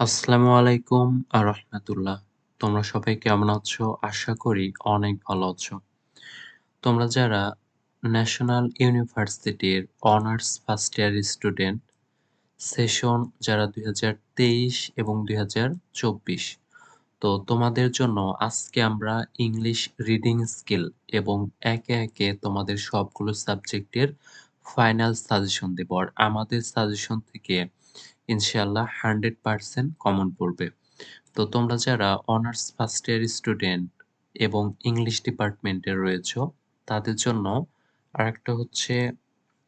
আসসালামু আলাইকুম আ রহমাতুল্লাহ। তোমরা সবাই কেমন আছো? আশা করি অনেক ভালো আছো। তোমরা যারা ন্যাশনাল ইউনিভার্সিটির honours first year student, session যারা ২০২৩ এবং ২০২৪ তো তোমাদের জন্য আজকে আমরা ইংলিশ রিডিং স্কিল এবং একে, একে তোমাদের সবগুলো সাবজেক্টের ফাইনাল সাজেশন দেব। আর আমাদের সাজেশন থেকে ইনশাআল্লাহ 100% কমন পড়বে। তো তোমরা যারা অনার্স ফার্স্ট ইয়ার স্টুডেন্ট এবং ইংলিশ ডিপার্টমেন্টে রয়েছো, তাদের জন্য আরেকটা হচ্ছে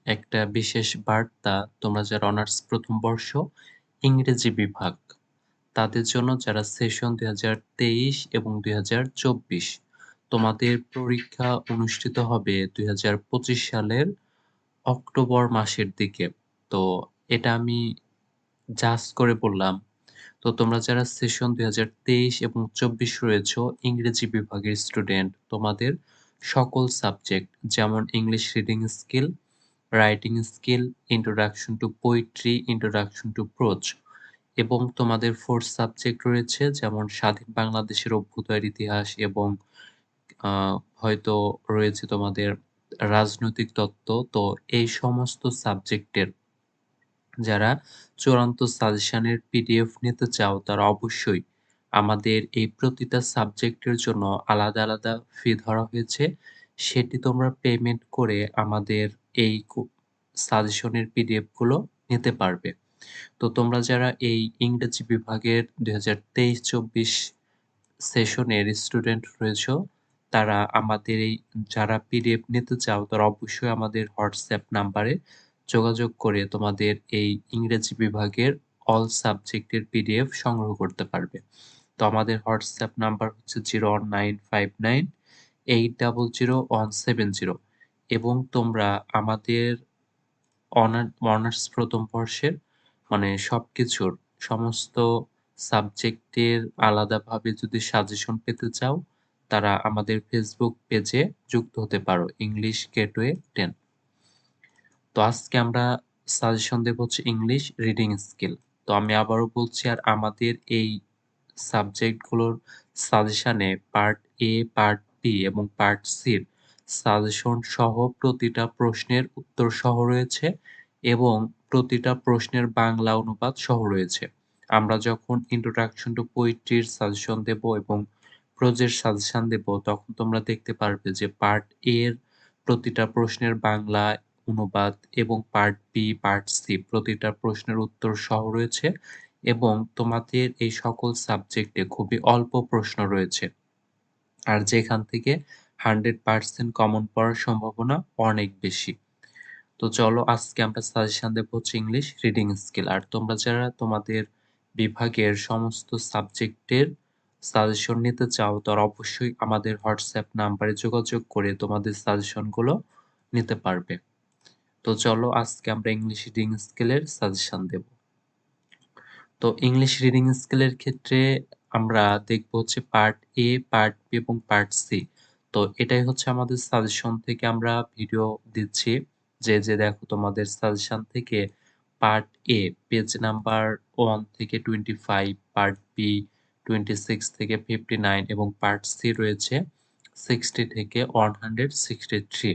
একটা বিশেষ বার্তা তোমরা যারা অনার্স প্রথম বর্ষ ইংরেজি বিভাগ, তাদের জন্য যারা সেশন ২০২৩ এবং ২০২৪ তোমাদের পরীক্ষা অনুষ্ঠিত হবে ২০২৫ সালের অক্টোবর মাসের দিকে। তো এটা আমি জাস্ট করে বললাম। তো তোমরা যারা সেশন ২০২৩ এবং ২৪ রয়েছো ইংরেজি বিভাগের স্টুডেন্ট, তোমাদের সকল সাবজেক্ট যেমন English reading skill, writing skill, introduction to poetry, introduction to prose এবং তোমাদের 4 সাবজেক্ট রয়েছে যেমন স্বাধীন বাংলাদেশের অভ্যুদয়ের ইতিহাস এবং হয়তো রয়েছে তোমাদের রাজনৈতিক তত্ত্ব। তো এই সমস্ত সাবজেক্টের যারা চূড়ান্ত সাজেশনের পিডিএফ নিতে চাও তারা অবশ্যই আমাদের এই প্রতিটা সাবজেক্টের জন্য আলাদা, আলাদা ফি ধরা হয়েছে। সেটি তোমরা পেমেন্ট করে আমাদের এই সাজেশনের পিডিএফগুলো নিতে পারবে। তো তোমরা যারা এই ইংরেজি বিভাগের ২০২৩-২৪ সেশনের স্টুডেন্ট রয়েছো, তারা আমাদের এই যারা পিডিএফ নিতে চাও তারা অবশ্যই আমাদের হোয়াটসঅ্যাপ নাম্বারে যোগাযোগ করে তোমাদের এই ইংরেজি বিভাগের অল সাবজেক্টের পিডিএফ সংগ্রহ করতে পারবে। তো আমাদের হোয়াটসঅ্যাপ নাম্বার হচ্ছে 01959800170 এবং তোমরা আমাদের অনার অনার্স প্রথম বর্ষের মানে সব কিছুর সমস্ত সাবজেক্টের আলাদাভাবে যদি সাজেশন পেতে চাও, তারা আমাদের ফেসবুক পেজে যুক্ত হতে পারো ইংলিশ গেটওয়ে 10 তো আজকে আমরা সাজেশন দেব হচ্ছে ইংলিশ রিডিং স্কিল। তো আমি আবারও বলছি আর আমাদের এই সাবজেক্টগুলোর সাজেশনে পার্ট এ, পার্ট বি এবং পার্ট সির সাজেশন সহ প্রতিটা প্রশ্নের উত্তর সহ রয়েছে এবং প্রতিটা প্রশ্নের বাংলা অনুবাদ সহ রয়েছে। আমরা যখন ইন্ট্রোডাকশন টু পোয়েট্রির সাজেশন দেব এবং প্রজেক্ট সাজেশন দেব তখন তোমরা দেখতে পারবে যে পার্ট এর প্রতিটা প্রশ্নের বাংলা অনুবাদ এবং পার্ট বি, পার্ট সি প্রতিটা প্রশ্নের উত্তর সহ রয়েছে এবং তোমাদের এই সকল সাবজেক্টে খুবই অল্প প্রশ্ন রয়েছে। আর যেখান থেকে 100% কমন পড়ার সম্ভাবনা অনেক বেশি। তো চলো আজকে আমরা সাজেশন দেব হচ্ছে ইংলিশ রিডিং স্কিল। আর তোমরা যারা তোমাদের বিভাগের সমস্ত সাবজেক্টের সাজেশন নিতে চাও তারা অবশ্যই আমাদের হোয়াটসঅ্যাপ নাম্বারে যোগাযোগ করে তোমাদের সাজেশনগুলো নিতে পারবে। তো চলো আজকে আমরা ইংলিশ রিডিং স্কিলের সাজেশন দেব। তো ইংলিশ রিডিং স্কিলের ক্ষেত্রে আমরা দেখব হচ্ছে পার্ট এ, পার্ট বি এবং পার্ট সি। তো এটাই হচ্ছে আমাদের সাজেশন থেকে আমরা ভিডিও দিচ্ছি। যে, যে দেখো তোমাদের সাজেশন থেকে পার্ট এ পেজ নাম্বার 1 থেকে 25, পার্ট বি 26 থেকে 59 এবং পার্ট সি রয়েছে 60 থেকে 163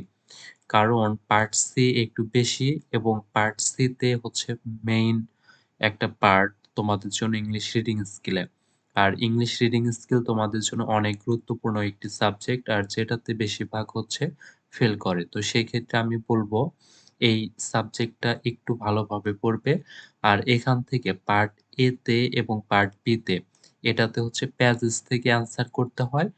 কারণ পার্ট সি একটু বেশি এবং পার্ট সি তে হচ্ছে মেইন একটা পার্ট তোমাদের জন্য ইংলিশ রিডিং স্কিলে। আর ইংলিশ রিডিং স্কিল তোমাদের জন্য অনেক গুরুত্বপূর্ণ একটি সাবজেক্ট আর যেটাতে বেশিরভাগ হচ্ছে ফেল করে। তো সেই ক্ষেত্রে আমি বলব, এই সাবজেক্টটা একটু ভালোভাবে পড়বে। আর এখান থেকে পার্ট এ তে এবং পার্ট বি তে এটাতে হচ্ছে প্যাজেস থেকে অ্যান্সার করতে হয়।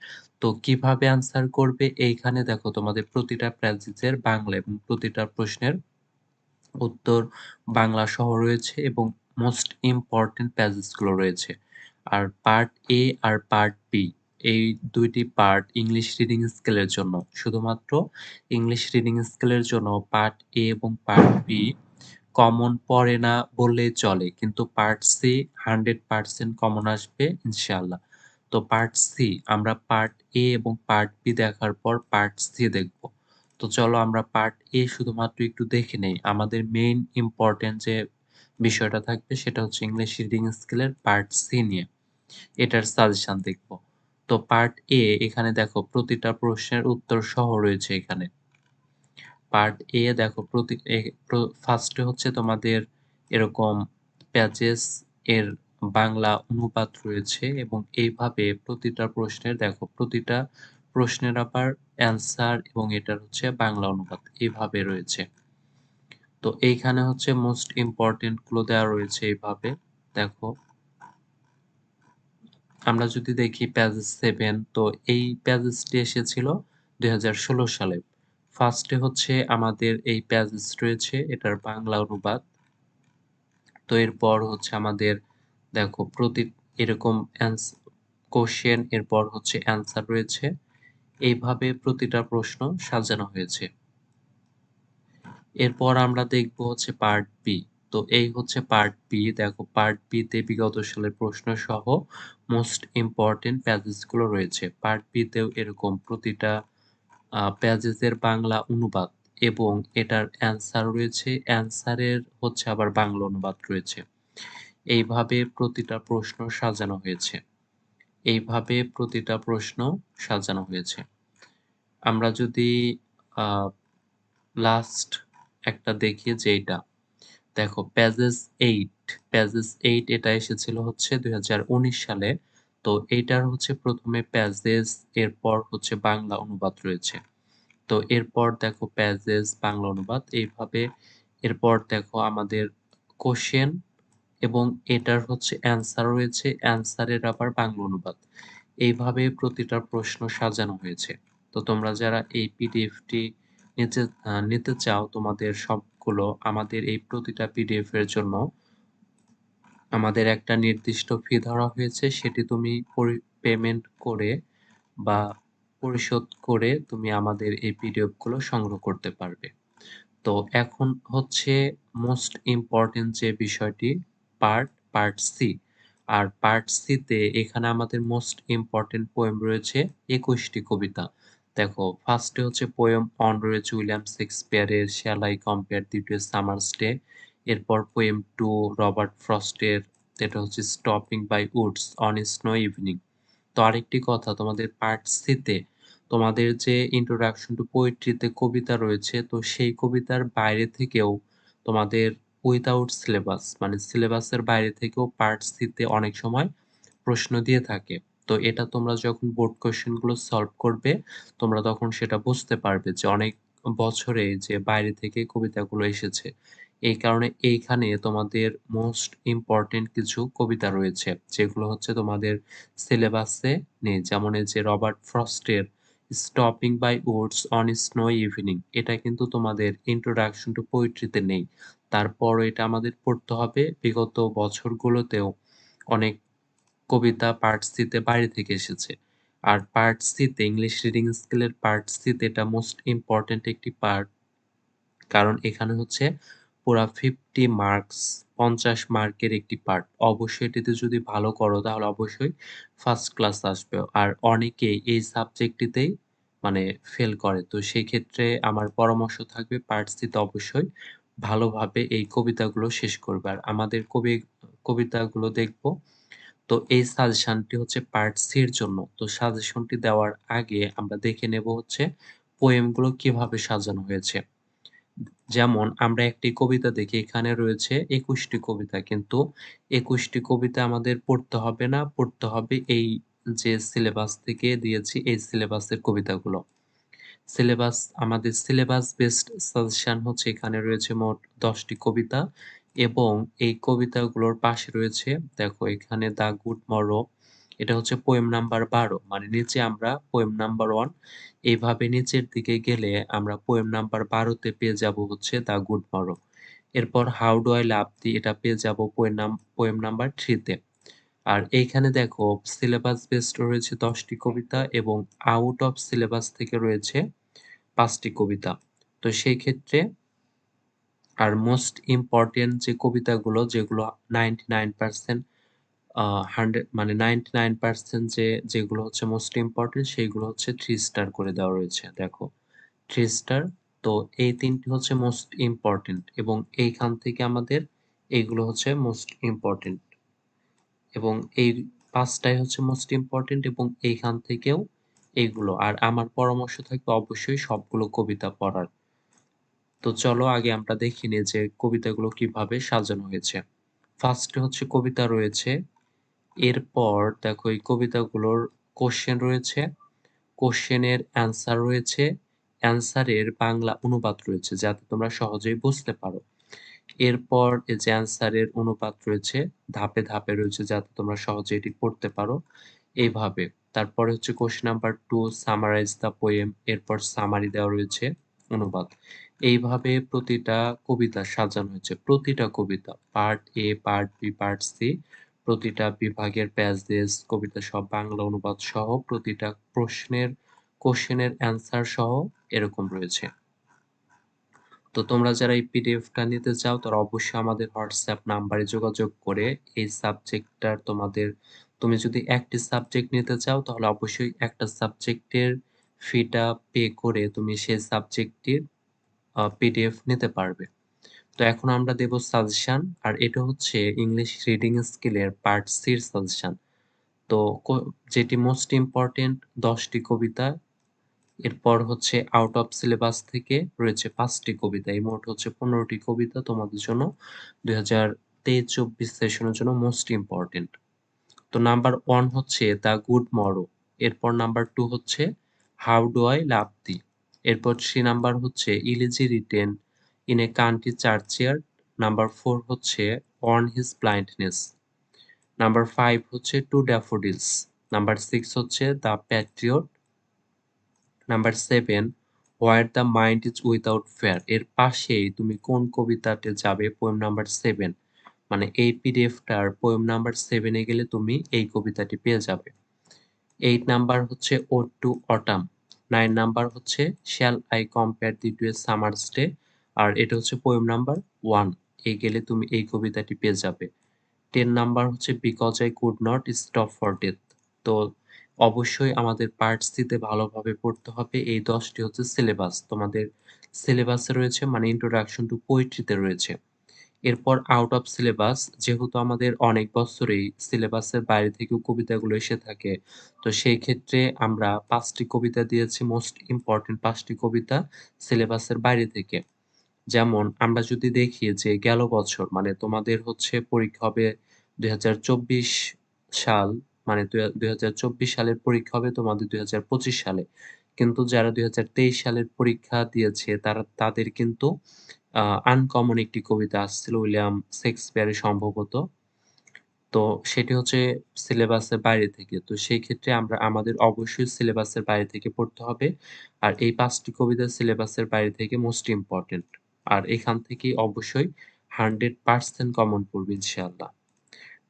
তো কীভাবে অ্যান্সার করবে এইখানে দেখো তোমাদের প্রতিটা প্যাজেজের বাংলা এবং প্রতিটা প্রশ্নের উত্তর বাংলা সহ রয়েছে এবং মোস্ট ইম্পোর্টেন্ট প্যাজেজগুলো রয়েছে। আর পার্ট এ আর পার্ট বি এই দুইটি পার্ট ইংলিশ রিডিং স্কেলের জন্য। শুধুমাত্র ইংলিশ রিডিং স্কেলের জন্য পার্ট এ এবং পার্ট বি কমন পড়ে না বললেই চলে। কিন্তু পার্ট সি 100% কমন আসবে, ইনশাআল্লাহ। তো পার্ট সি আমরা পার্ট এ এবং পার্ট বি দেখার পর পার্ট সি দেখব। তো চলো আমরা পার্ট এ শুধুমাত্র একটু দেখে নেই। আমাদের মেইন ইম্পোর্টেন্ট যে বিষয়টা থাকবে সেটা হচ্ছে ইংলিশ রিডিং স্কিলের পার্ট সি নিয়ে এটার সাজেশন দেখব তো পার্ট এ এখানে দেখো প্রতিটা প্রশ্নের উত্তর সহ রয়েছে এখানে পার্ট এ দেখো প্রতি ফার্স্টে হচ্ছে তোমাদের এরকম প্যাচেস এর বাংলা অনুপাত রয়েছে এবং এইভাবে প্রতিটা প্রশ্নের, দেখো, প্রতিটা প্রশ্নের আবার অ্যান্সার এবং এটার হচ্ছে বাংলা অনুপাত এইভাবে রয়েছে। তো এইখানে হচ্ছে মোস্ট ইম্পর্টেন্টগুলো দেওয়া রয়েছে এইভাবে, দেখো। আমরা যদি দেখি প্যাজেস সেভেন তো এই প্যাজেসটি এসেছিল দুই হাজার ষোলো সালে। ফার্স্টে হচ্ছে আমাদের এই প্যাজেস রয়েছে, এটার বাংলা অনুবাদ তো এরপর হচ্ছে আমাদের দেখো, প্রতি এরকম কোশ্চেন এরপর হচ্ছে অ্যান্সার রয়েছে। এইভাবে প্রতিটা প্রশ্ন সাজানো হয়েছে। এরপর আমরা দেখব হচ্ছে পার্ট বি তো এই হচ্ছে পার্ট বি দেখো পার্ট বি তে বিগত সালের প্রশ্ন সহ মোস্ট ইম্পর্টেন্ট প্যাজেসগুলো রয়েছে। পার্ট বি তেও এরকম প্রতিটা প্যাজেসের বাংলা অনুবাদ এবং এটার অ্যান্সার রয়েছে। অ্যান্সারের হচ্ছে আবার বাংলা অনুবাদ রয়েছে। এইভাবে প্রতিটা প্রশ্ন সাজানো হয়েছে। এইভাবে প্রতিটা প্রশ্ন সাজানো হয়েছে। আমরা যদি লাস্ট একটা দেখি যে এটা দেখো প্যাজেস এইট প্যাজেস এইট এটা এসেছিল হচ্ছে দুই হাজার উনিশ সালে। তো এইটার হচ্ছে প্রথমে প্যাজেস এরপর হচ্ছে বাংলা অনুবাদ রয়েছে। তো এরপর দেখো প্যাজেস বাংলা অনুবাদ। এইভাবে এরপর দেখো আমাদের কোশ্চেন এবং এটার হচ্ছে অ্যান্সার রয়েছে অ্যান্সারের আবার বাংলা অনুবাদ। এইভাবে প্রতিটা প্রশ্ন সাজানো হয়েছে। তো তোমরা যারা এই পিডিএফটি নিতে নিতে চাও, তোমাদের সবগুলো আমাদের এই প্রতিটা পিডিএফ এর জন্য আমাদের একটা নির্দিষ্ট ফি ধরা হয়েছে। সেটি তুমি পেমেন্ট করে বা পরিশোধ করে তুমি আমাদের এই পিডিএফগুলো সংগ্রহ করতে পারবে। তো এখন হচ্ছে মোস্ট ইম্পর্টেন্ট যে বিষয়টি পার্ট পার্ট সি আর পার্ট সিতে এখানে আমাদের মোস্ট ইম্পর্টেন্ট পোয়েম রয়েছে একুশটি কবিতা। দেখো ফার্স্টে হচ্ছে পোয়েম অন রয়েছে উইলিয়াম শেক্সপিয়ারের শ্যালাই কম্পেয়ার দ্বিতীয় সামার্স ডে এরপর পোয়েম টু রবার্ট ফ্রস্টের এটা হচ্ছে stopping by woods on snow evening তো আরেকটি কথা, তোমাদের পার্ট সিতে তোমাদের যে ইন্ট্রোডাকশন টু পোয়েট্রিতে কবিতা রয়েছে, তো সেই কবিতার বাইরে থেকেও তোমাদের উইথাউট সিলেবাস মানে সিলেবাসের বাইরে থেকেও পার্ট সিতে অনেক সময় প্রশ্ন দিয়ে থাকে। তো এটা তোমরা যখন বোর্ড কোয়েশ্চেনগুলো সলভ করবে, তোমরা তখন সেটা বুঝতে পারবে যে অনেক বছরে যে বাইরে থেকে কবিতাগুলো এসেছে, এই কারণে এইখানে তোমাদের মোস্ট ইম্পর্টেন্ট কিছু কবিতা রয়েছে, যেগুলো হচ্ছে তোমাদের সিলেবাসে নেই। যেমন যে Robert ফ্রস্টের stopping by woods on snow evening এটা কিন্তু তোমাদের ইন্ট্রোডাকশন টু পোয়েট্রিতে নেই। তারপর এটা আমাদের পড়তে হবে। বিগত বছরগুলোতেও অনেক কবিতা পার্ট সিতে বাইরে থেকে এসেছে। আর পার্ট সিতে ইংলিশ রিডিং স্কিলের পার্ট সিতে এটা মোস্ট ইম্পর্টেন্ট একটি পার্ট কারণ এখানে হচ্ছে পুরা ফিফটি মার্কস পঞ্চাশ মার্কের একটি পার্ট অবশ্যই এটিতে যদি ভালো করো তাহলে অবশ্যই ফার্স্ট ক্লাস আসবে। আর অনেকেই এই সাবজেক্টটিতেই মানে ফেল করে। তো সেই ক্ষেত্রে আমার পরামর্শ থাকবে পার্ট সিতে অবশ্যই। ভালোভাবে এই কবিতাগুলো শেষ করবে। আর আমাদের কবি, কবিতাগুলো দেখব। তো এই সাজেশনটি হচ্ছে পার্ট সির জন্য। তো সাজেশনটি দেওয়ার আগে আমরা দেখে নেব হচ্ছে পোয়েমগুলো কীভাবে সাজানো হয়েছে। যেমন আমরা একটি কবিতা দেখি, এখানে রয়েছে একুশটি কবিতা। কিন্তু একুশটি কবিতা আমাদের পড়তে হবে না, পড়তে হবে এই যে সিলেবাস থেকে দিয়েছি, এই সিলেবাসের কবিতাগুলো। সিলেবাস, আমাদের সিলেবাস বেসড সাজেশন হচ্ছে এখানে রয়েছে মোট দশটি কবিতা এবং এই কবিতাগুলোর পাশে রয়েছে, দেখো এখানে দ্য গুড মরো এটা হচ্ছে পোয়েম নাম্বার বারো মানে নিচে আমরা পোয়েম নাম্বার ওয়ান এইভাবে নিচের দিকে গেলে আমরা পোয়েম নাম্বার বারোতে পেয়ে যাব হচ্ছে দ্য গুড মরো এরপর how do I love thee এটা পেয়ে যাব পোয়েম নাম পোয়েম নাম্বার থ্রিতে আর এইখানে দেখো সিলেবাস বেসড রয়েছে দশটি কবিতা এবং আউট অফ সিলেবাস থেকে রয়েছে পাঁচটি কবিতা। তো সেই ক্ষেত্রে আর মোস্ট ইম্পর্টেন্ট যে কবিতাগুলো যেগুলো নাইনটি নাইন পার্সেন্ট হান্ড্রেড মানে নাইনটি নাইন পার্সেন্ট যে, যেগুলো হচ্ছে মোস্ট ইম্পর্টেন্ট সেইগুলো হচ্ছে থ্রি স্টার করে দেওয়া রয়েছে। দেখো থ্রি স্টার তো এই তিনটি হচ্ছে মোস্ট ইম্পর্টেন্ট এবং এইখান থেকে আমাদের এইগুলো হচ্ছে মোস্ট ইম্পর্টেন্ট এবং এই পাঁচটাই হচ্ছে মোস্ট ইম্পর্টেন্ট এবং এইখান থেকেও এইগুলো। আর আমার পরামর্শ থাকবে অবশ্যই সবগুলো কবিতা পড়ার। তো চলো আগে আমরা দেখি নিই যে কবিতাগুলো কীভাবে সাজানো হয়েছে। ফার্স্টে হচ্ছে কবিতা রয়েছে, এরপর দেখো এই কবিতাগুলোর কোশ্চেন রয়েছে কোশ্চেনের অ্যান্সার রয়েছে অ্যান্সারের বাংলা অনুবাদ রয়েছে, যাতে তোমরা সহজেই বুঝতে পারো। এরপর এই যে অ্যান্সারের অনুপাত রয়েছে, ধাপে ধাপে রয়েছে যাতে তোমরা সহজে এটি পড়তে পারো। এইভাবে। তারপরে হচ্ছে question number two summarize the poem এরপর সামারি দেওয়া রয়েছে অনুবাদ এইভাবে প্রতিটা কবিতা সাজানো হয়েছে, প্রতিটা কবিতা part A part B part C প্রতিটা বিভাগের প্যাসেজ কবিতা সব বাংলা অনুবাদ সহ, প্রতিটা প্রশ্নের কোশ্চেনের অ্যান্সার সহ এরকম রয়েছে। তো তোমরা যারা এই পিডিএফটা নিতে চাও, তারা অবশ্যই আমাদের হোয়াটসঅ্যাপ নাম্বারে যোগাযোগ করে এই সাবজেক্টটার তোমাদের, তুমি যদি একটি সাবজেক্ট নিতে চাও, তাহলে অবশ্যই একটা সাবজেক্টের ফিটা পে করে তুমি সেই সাবজেক্টটির পিডিএফ নিতে পারবে। তো এখন আমরা দেব সাজেশান, আর এটা হচ্ছে ইংলিশ রিডিং স্কিলের পার্ট সির সাজেশন। তো যেটি মোস্ট ইম্পর্টেন্ট দশটি কবিতা এরপর হচ্ছে আউট অফ সিলেবাস থেকে রয়েছে পাঁচটি কবিতা। এই মোট হচ্ছে পনেরোটি কবিতা তোমাদের জন্য দুই হাজার তেইশ চব্বিশ সেশনের জন্য মোস্ট ইম্পর্টেন্ট তো নাম্বার ওয়ান হচ্ছে দ্য গুড মরো এরপর নাম্বার টু হচ্ছে how do I love thee, এরপর থ্রি নাম্বার হচ্ছে elegy written in a country churchyard number four হচ্ছে on his blindness number five হচ্ছে টু ড্যাফোডিলস নাম্বার সিক্স হচ্ছে the patriot number seven where the mind is without fear এর পাশেই তুমি কোন কবিতাতে যাবে? পোয়েম নাম্বার সেভেন মানে এই পিডিএফটার পোয়েম নাম্বার সেভেনে গেলে তুমি এই কবিতাটি পেয়ে যাবে। এইট নাম্বার হচ্ছে ode to autumn nine number হচ্ছে shall I compare thee to a summer's day আর এটা হচ্ছে পোয়েম নাম্বার ওয়ান এই গেলে তুমি এই কবিতাটি পেয়ে যাবে। টেন নাম্বার হচ্ছে because I could not stop for death তো অবশ্যই আমাদের পার্ট সিতে ভালোভাবে পড়তে হবে। এই দশটি হচ্ছে সিলেবাস তোমাদের সিলেবাসে রয়েছে মানে ইন্ট্রোডাকশন টু পোয়েট্রিতে রয়েছে। এরপর আউট অফ সিলেবাস যেহেতু আমাদের অনেক বছরেই সিলেবাসের বাইরে থেকেও কবিতাগুলো এসে থাকে, তো সেই ক্ষেত্রে আমরা পাঁচটি কবিতা দিয়েছি মোস্ট ইম্পর্টেন্ট পাঁচটি কবিতা সিলেবাসের বাইরে থেকে। যেমন, আমরা যদি দেখি যে গেল বছর মানে তোমাদের হচ্ছে পরীক্ষা হবে দুই হাজার চব্বিশ সাল মানে দুই হাজার চব্বিশ সালের পরীক্ষা হবে তোমাদের দুই হাজার পঁচিশ সালে। কিন্তু যারা দুই হাজার তেইশ সালের পরীক্ষা দিয়েছে, তারা, তাদের কিন্তু আনকমন একটি কবিতা আসছিল, উইলিয়াম শেক্সপিয়ারের সম্ভবত। তো সেটি হচ্ছে সিলেবাসের বাইরে থেকে। তো সেই ক্ষেত্রে আমরা, আমাদের অবশ্যই সিলেবাসের বাইরে থেকে পড়তে হবে। আর এই পাঁচটি কবিতা সিলেবাসের বাইরে থেকে মোস্ট ইম্পর্টেন্ট আর এখান থেকে অবশ্যই হান্ড্রেড পার্সেন্ট কমন পড়বে, ইনশাআল্লাহ।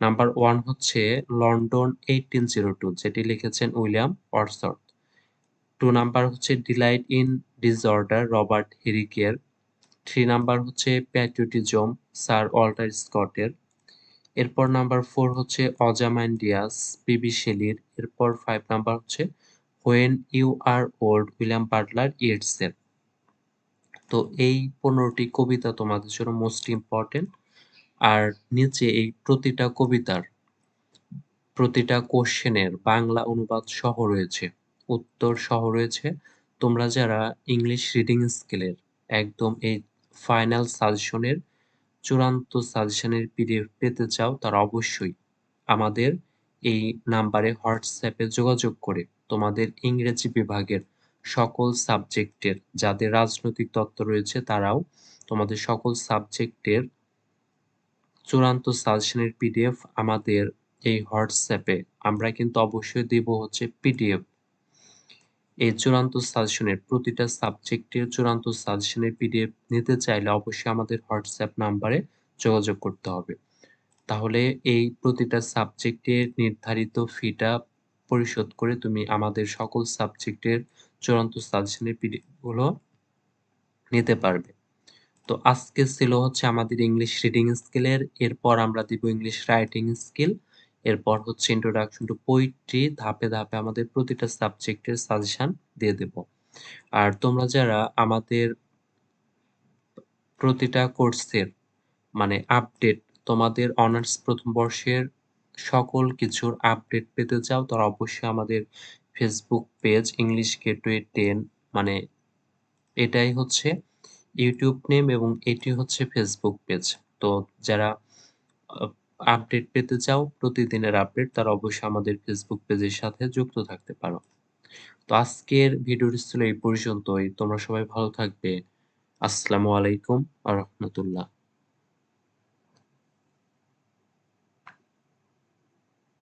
নাম্বার ওয়ান হচ্ছে লন্ডন এইটিন জিরো টু যেটি লিখেছেন উইলিয়াম অর্সর্ট টু নাম্বার হচ্ছে ডিলাইট ইন ডিসঅর্ডার রবার্ট হেরিকের। থ্রি নাম্বার হচ্ছে প্যাট্রিয়টিজম স্যার ওয়াল্টার স্কটের। এরপর নাম্বার ফোর হচ্ছে অজামাইন্ডিয়াস পিবি শেলির এরপর ফাইভ নাম্বার হচ্ছে when you are old William Butler ইয়েটসের তো এই পনেরোটি কবিতা তোমাদের জন্য মোস্ট ইম্পর্টেন্ট আর নিচে এই প্রতিটা কবিতার, প্রতিটা কোশ্চেনের বাংলা অনুবাদ সহ রয়েছে। উত্তর সহ রয়েছে। তোমরা যারা ইংলিশ রিডিং স্কিলের একদম এই ফাইনাল সাজেশনের চূড়ান্ত সাজেশনের পিডিএফ পেতে চাও, তারা অবশ্যই আমাদের এই নাম্বারে হোয়াটসঅ্যাপে যোগাযোগ করে তোমাদের ইংরেজি বিভাগের সকল সাবজেক্টের যাদের রাজনৈতিক তত্ত্ব রয়েছে তারাও তোমাদের সকল সাবজেক্টের চূড়ান্ত সাজেশনের পিডিএফ আমাদের এই হোয়াটসঅ্যাপে আমরা কিন্তু অবশ্যই দেব হচ্ছে পিডিএফ এই চূড়ান্ত সাজেশনের প্রতিটা সাবজেক্টের চূড়ান্ত সাজেশনের পিডিএফ নিতে চাইলে অবশ্যই আমাদের হোয়াটসঅ্যাপ নাম্বারে যোগাযোগ করতে হবে। তাহলে এই প্রতিটা সাবজেক্টের নির্ধারিত ফিটা পরিশোধ করে তুমি আমাদের সকল সাবজেক্টের চূড়ান্ত সাজেশনের পিডিএফগুলো নিতে পারবে। তো আজকে ছিল হচ্ছে আমাদের ইংলিশ রিডিং স্কিলের এরপর আমরা দিব ইংলিশ রাইটিং স্কিল এরপর হচ্ছে ইন্ট্রোডাকশন টু পোয়েট্রি ধাপে ধাপে আমাদের প্রতিটা সাবজেক্টের সাজেশন দিয়ে দেব। আর তোমরা যারা আমাদের প্রতিটা কোর্সের মানে আপডেট তোমাদের অনার্স প্রথম বর্ষের সকল কিছুর আপডেট পেতে চাও, তারা অবশ্যই আমাদের Facebook page English gateway ten মানে এটাই হচ্ছে ইউটিউব নেম এবং এটি হচ্ছে ফেসবুক পেজ তো যারা আপডেট পেতে চাও, প্রতিদিনের আপডেট তারা অবশ্যই আমাদের ফেসবুক পেজের সাথে যুক্ত থাকতে পারো। তো আজকের ভিডিওটি ছিল এই পর্যন্তই। তোমরা সবাই ভালো থাকবে। আসসালামু আলাইকুম আ রহমতুল্লাহ।